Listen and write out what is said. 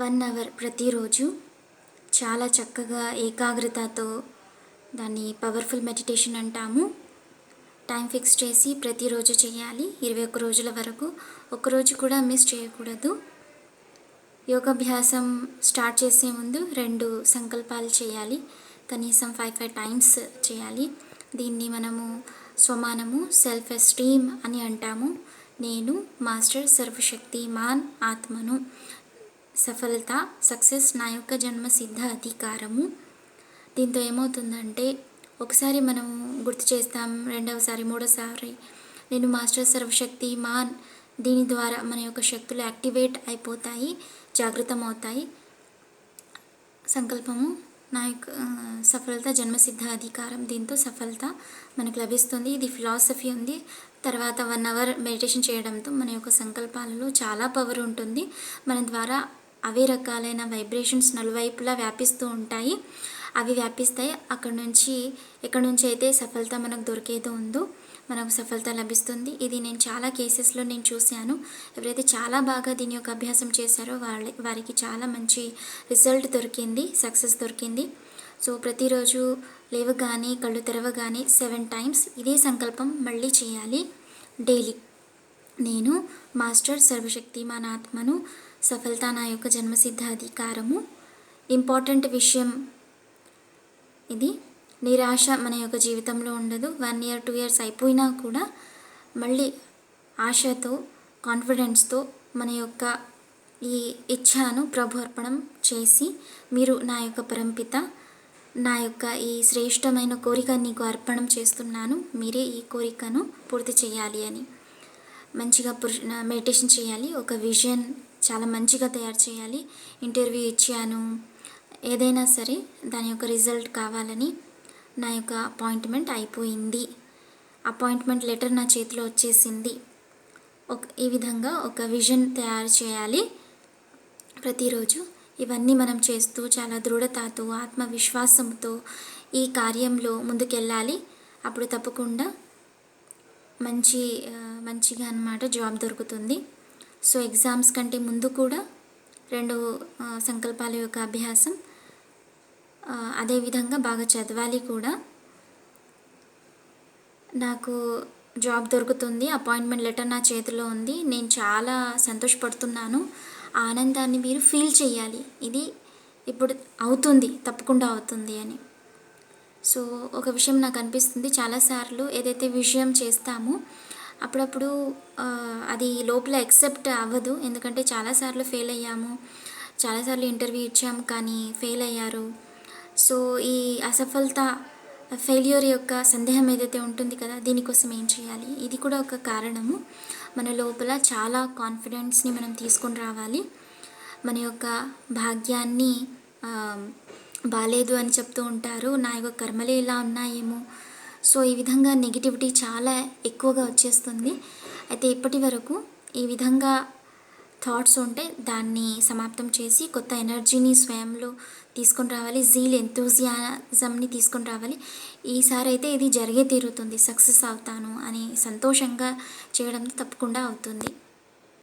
One hour ప్రతిరోజు చాలా చక్కగా ఏకాగ్రతతో దాన్ని పవర్ఫుల్ మెడిటేషన్ అంటాము. టైం ఫిక్స్ చేసి ప్రతిరోజు చేయాలి. ఇరవై ఒక్క రోజుల వరకు ఒక్కరోజు కూడా మిస్ చేయకూడదు. యోగాభ్యాసం స్టార్ట్ చేసే ముందు రెండు సంకల్పాలు చేయాలి. కనీసం ఫైవ్ ఫైవ్ టైమ్స్ చేయాలి. దీన్ని మనము స్వమానము సెల్ఫ్ ఎస్టీమ్ అని అంటాము. నేను మాస్టర్ సర్వశక్తి మాన్ ఆత్మను. సఫలత సక్సెస్ నా యొక్క జన్మ సిద్ధ అధికారము. దీంతో ఏమవుతుందంటే ఒకసారి మనం గుర్తు చేస్తాం రెండవసారి మూడోసారి నేను మాస్టర్ సర్వశక్తి మాన్ దీని ద్వారా మన యొక్క శక్తులు యాక్టివేట్ అయిపోతాయి జాగృతం అవుతాయి సంకల్పము నా యొక్క సఫలత జన్మసిద్ధ అధికారం. దీంతో సఫలత మనకు లభిస్తుంది. ఇది ఫిలాసఫీ ఉంది. తర్వాత వన్ అవర్ మెడిటేషన్ చేయడంతో మన యొక్క సంకల్పాలలో చాలా పవర్ ఉంటుంది. మన ద్వారా అవే రకాలైన వైబ్రేషన్స్ నలువైపులా వ్యాపిస్తూ ఉంటాయి. అవి వ్యాపిస్తాయి. అక్కడ నుంచి ఎక్కడి నుంచి అయితే సఫలత మనకు దొరికేదో ఉందో మనకు సఫలత లభిస్తుంది. ఇది నేను చాలా కేసెస్లో నేను చూశాను. ఎవరైతే చాలా బాగా దీని యొక్క అభ్యాసం చేశారో వాళ్ళ వారికి చాలా మంచి రిజల్ట్ దొరికింది సక్సెస్ దొరికింది. సో ప్రతిరోజు లేవగానే కళ్ళు తెరవగానే సెవెన్ టైమ్స్ ఇదే సంకల్పం మళ్ళీ చేయాలి. డైలీ. నేను మాస్టర్ సర్వశక్తిమాన్ ఆత్మను సఫలత నా యొక్క జన్మసిద్ధ అధికారము ఇంపార్టెంట్ విషయం ఇది. నిరాశ మన యొక్క జీవితంలో ఉండదు. వన్ ఇయర్ టూ ఇయర్స్ అయిపోయినా కూడా మళ్ళీ ఆశతో కాన్ఫిడెన్స్తో మన యొక్క ఈ ఇచ్ఛాను ప్రభు అర్పణం చేసి మీరు నా యొక్క పరంపిత నా యొక్క ఈ శ్రేష్టమైన కోరిక నీకు అర్పణం చేస్తున్నాను. మీరే ఈ కోరికను పూర్తి చేయాలి అని. మంచిగా పురుష మెడిటేషన్ చేయాలి. ఒక విజన్ చాలా మంచిగా తయారు చేయాలి. ఇంటర్వ్యూ ఇచ్చాను. ఏదైనా సరే దాని యొక్క రిజల్ట్ కావాలని నా యొక్క అపాయింట్మెంట్ అయిపోయింది. అపాయింట్మెంట్ లెటర్ నా చేతిలో వచ్చేసింది. ఒక ఈ విధంగా ఒక విజన్ తయారు చేయాలి. ప్రతిరోజు ఇవన్నీ మనం చేస్తూ చాలా దృఢతతో ఆత్మవిశ్వాసంతో ఈ కార్యంలో ముందుకెళ్ళాలి. అప్పుడు తప్పకుండా మంచి మంచిగా అన్నమాట జాబ్ దొరుకుతుంది. సో ఎగ్జామ్స్ కంటే ముందు కూడా రెండు సంకల్పాల యొక్క అభ్యాసం అదేవిధంగా బాగా చదవాలి కూడా. నాకు జాబ్ దొరుకుతుంది అపాయింట్మెంట్ లెటర్ నా చేతిలో ఉంది నేను చాలా సంతోషపడుతున్నాను. ఆనందాన్ని మీరు ఫీల్ చేయాలి. ఇది ఇప్పుడు అవుతుంది తప్పకుండా అవుతుంది అని. సో ఒక విషయం నాకు అనిపిస్తుంది చాలాసార్లు ఏదైతే విషయం చేస్తామో అప్పుడప్పుడు అది లోపల ఎక్సెప్ట్ అవ్వదు. ఎందుకంటే చాలాసార్లు ఫెయిల్ అయ్యాము. చాలాసార్లు ఇంటర్వ్యూ ఇచ్చాము కానీ ఫెయిల్ అయ్యారు. సో ఈ అసఫలత ఫెయిల్యూర్ యొక్క సందేహం ఏదైతే ఉంటుంది కదా దీనికోసం ఏం చేయాలి? ఇది కూడా ఒక కారణము. మన లోపల చాలా కాన్ఫిడెన్స్ని మనం తీసుకొని రావాలి. మన యొక్క భాగ్యాన్ని బాగాలేదు అని చెప్తూ ఉంటారు. నా యొక్క కర్మలే ఇలా ఉన్నాయేమో సో ఈ విధంగా నెగిటివిటీ చాలా ఎక్కువగా వచ్చేస్తుంది. అయితే ఇప్పటి వరకు ఈ విధంగా థాట్స్ ఉంటే దాన్ని సమాప్తం చేసి కొత్త ఎనర్జీని స్వయంలో తీసుకొని రావాలి. జీల్ ఎంతూజియాజంని తీసుకొని రావాలి. ఈసారి అయితే ఇది జరిగే తీరుతుంది. సక్సెస్ అవుతాను అని సంతోషంగా చేయడం తప్పకుండా అవుతుంది.